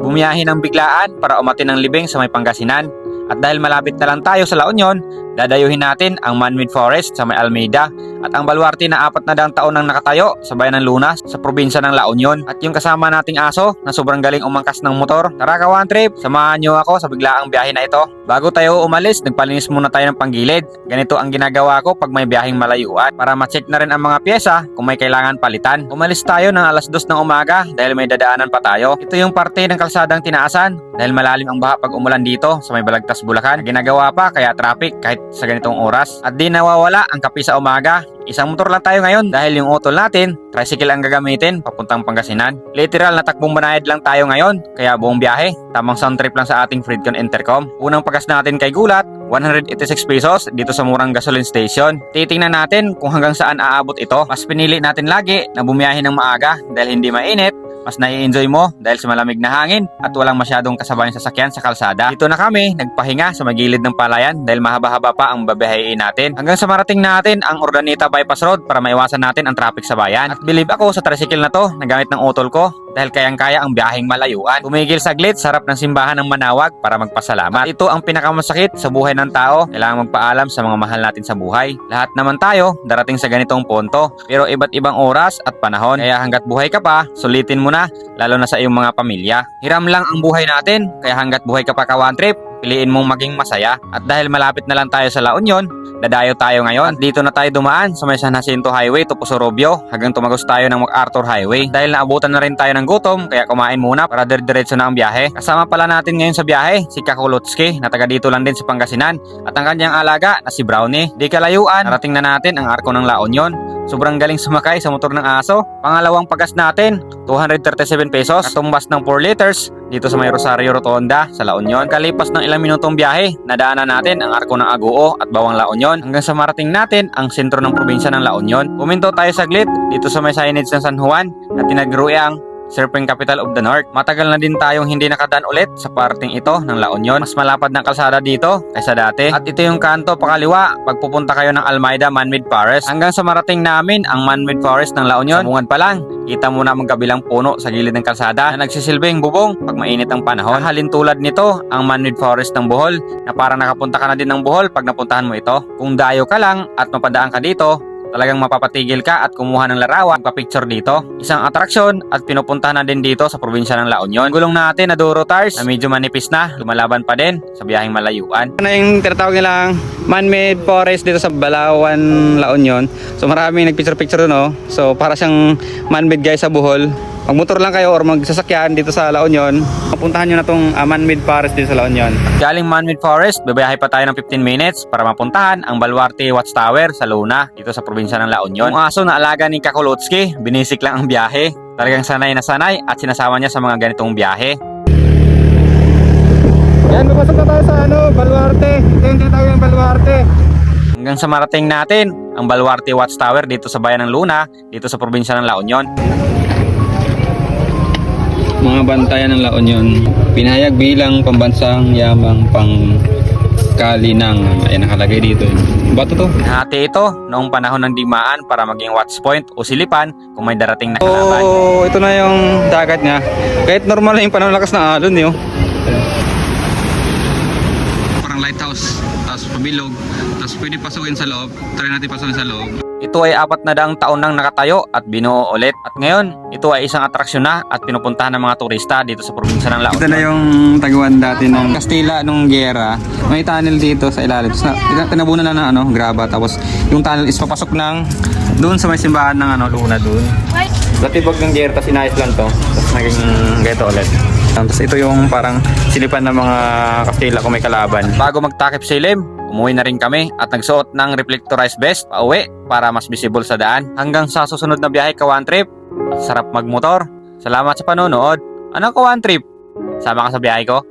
bumiyahin ng biglaan para umatin ng libing sa may Pangasinan. At dahil malapit na lang tayo sa La Union, dadayuhin natin ang man-made forest sa may Almeida at ang baluarte na apat na daang taon nang nakatayo sa bayan ng Lunas sa probinsya ng La Union. At yung kasama nating aso na sobrang galing umangkas ng motor. Tara ka one trip, samahan nyo ako sa biglaang biyahe na ito. Bago tayo umalis, nagpalinis muna tayo ng panggilid. Ganito ang ginagawa ko pag may biyaheng malayuan para ma-check na rin ang mga pyesa kung may kailangan palitan. Umalis tayo ng alas 2 ng umaga dahil may dadaanan pa tayo. Ito yung parte ng kalsadang tinaasan dahil malalim ang baha pag umulan dito sa may Balagtas, Bulacan. Ginagawa pa kaya traffic kahit sa ganitong oras. At di nawawala ang kape sa umaga. Isang motor lang tayo ngayon dahil yung utol natin, tricycle ang gagamitin papuntang Pangasinan. Literal na takbong banayad lang tayo ngayon, kaya buong biyahe, tamang sound trip lang sa ating Freedcon Intercom. Unang pagas natin kay Gulat, 186 pesos dito sa murang gasoline station. Titingnan natin kung hanggang saan aabot ito. Mas pinili natin lagi na bumiyahe ng maaga dahil hindi mainit, mas nai-enjoy mo dahil sa malamig na hangin at walang masyadong kasabayang sasakyan sa kalsada. Dito na kami, nagpahinga sa magilid ng palayan dahil mahaba-haba pa ang babiyahin natin. Hanggang sa marating natin ang Urdaneta Bypass Road para maiwasan natin ang traffic sa bayan. At believe ako sa tricycle na to na gamit ng utol ko dahil kayang-kaya ang biyaheng malayuan. Tumigil saglit sa harap ng simbahan ng Manawag para magpasalamat. At ito ang pinakamasakit sa buhay ng tao. Kailangan magpaalam sa mga mahal natin sa buhay. Lahat naman tayo darating sa ganitong punto. Pero iba't ibang oras at panahon. Kaya hanggat buhay ka pa, sulitin mo na, lalo na sa iyong mga pamilya. Hiram lang ang buhay natin, kaya hanggat buhay ka pa ka one trip, piliin mong maging masaya. At dahil malapit na lang tayo sa La Union, dadayo tayo ngayon. At dito na tayo dumaan sa may San Jacinto Highway to Pusorobio hanggang tumagos tayo ng MacArthur Highway. Dahil naabutan na rin tayo ng gutom, kaya kumain muna para dire-diretso na ang biyahe. Kasama pala natin ngayon sa biyahe, si Kakulutski na taga dito lang din sa Pangasinan at ang kanyang alaga na si Brownie. Di kalayuan, narating na natin ang arko ng La Union. Sobrang galing sumakay sa motor ng aso. Pangalawang pagas natin, 237 pesos. Natumbas ng 4 liters dito sa may Rosario Rotonda sa La Union. Kalipas ng ilang minutong biyahe, nadaanan natin ang arko ng Aguo at Bawang La Union hanggang sa marating natin ang sentro ng probinsya ng La Union. Puminto tayo saglit dito sa may signage ng San Juan na tinagruang Surfing Capital of the North. Matagal na din tayong hindi nakadaan ulit sa parting ito ng La Union. Mas malapad ng kalsada dito kaysa dati. At ito yung kanto pakaliwa pag pupunta kayo ng Almeida Manmade Forest. Hanggang sa marating namin ang Manmade Forest ng La Union. Sa bungad pa lang, kita mo na magkabilang puno sa gilid ng kalsada na nagsisilbing bubong pag mainit ang panahon. Halin tulad nito ang Manmade Forest ng Bohol na parang nakapunta ka na din ng Bohol pag napuntahan mo ito. Kung dayo ka lang at mapadaan ka dito, Talagang mapapatigil ka at kumuha ng larawan, pa-picture dito. Isang atraksyon at pinupuntahan na din dito sa probinsya ng La Union. Gulong natin na Duro Tires na medyo manipis na, lumalaban pa din sa biyaheng malayuan. Ano yung tinatawag nilang man-made forest dito sa Balawan, La Union. So maraming nagpicture-picture doon, no? So para siyang man-made guys sa Bohol. Magmotor lang kayo or magsasakyan dito sa La Union, mapuntahan nyo na tong uh, man-made forest dito sa La Union. Galing man-made forest, babayahe pa tayo ng 15 minutes para mapuntahan ang Baluarte Watchtower sa Luna, dito sa probinsya ng La Union. Yung aso na alaga ni Kakulutski, binisik lang ang biyahe. Talagang sanay na sanay at sinasama niya sa mga ganitong biyahe. Yan, papasok na tayo sa ano, Baluarte. Ito yung tinatawag ng Baluarte. Hanggang sa marating natin ang Baluarte Watchtower dito sa bayan ng Luna, dito sa probinsya ng La Union. Mga bantayan ng La Union, pinahayag bilang pambansang yamang pang kalinangan. Ayan nakalagay dito. Bato to. Hati ito noong panahon ng digmaan para maging watch point o silipan kung may darating na kalaban. Oh, ito na yung dagat niya. Kahit normal na yung panahon lakas na alon yun. Parang lighthouse, tapos pabilog, tapos pwede pasukin sa loob. Try natin pasukin sa loob. Ito ay apat na daang taon nang nakatayo at binuo ulit. At ngayon, ito ay isang atraksyon na at pinupuntahan ng mga turista dito sa probinsya ng La Ito na yung taguan dati ng Kastila nung gera. May tunnel dito sa ilalim. Tapos na, tinabunan na ng ano, graba. Tapos yung tunnel is papasok ng doon sa may simbahan ng ano, Luna doon. Dati pag ng gera, tapos inayos lang to. Tapos naging ganito ulit. Tapos ito yung parang silipan ng mga Kastila kung may kalaban. Bago magtakip silim, umuwi na rin kami at nagsuot ng reflectorized vest pauwi para mas visible sa daan. Hanggang sa susunod na biyahe ka one trip, sarap magmotor. Salamat sa panonood. Ano ka one trip? Sama ka sa biyahe ko?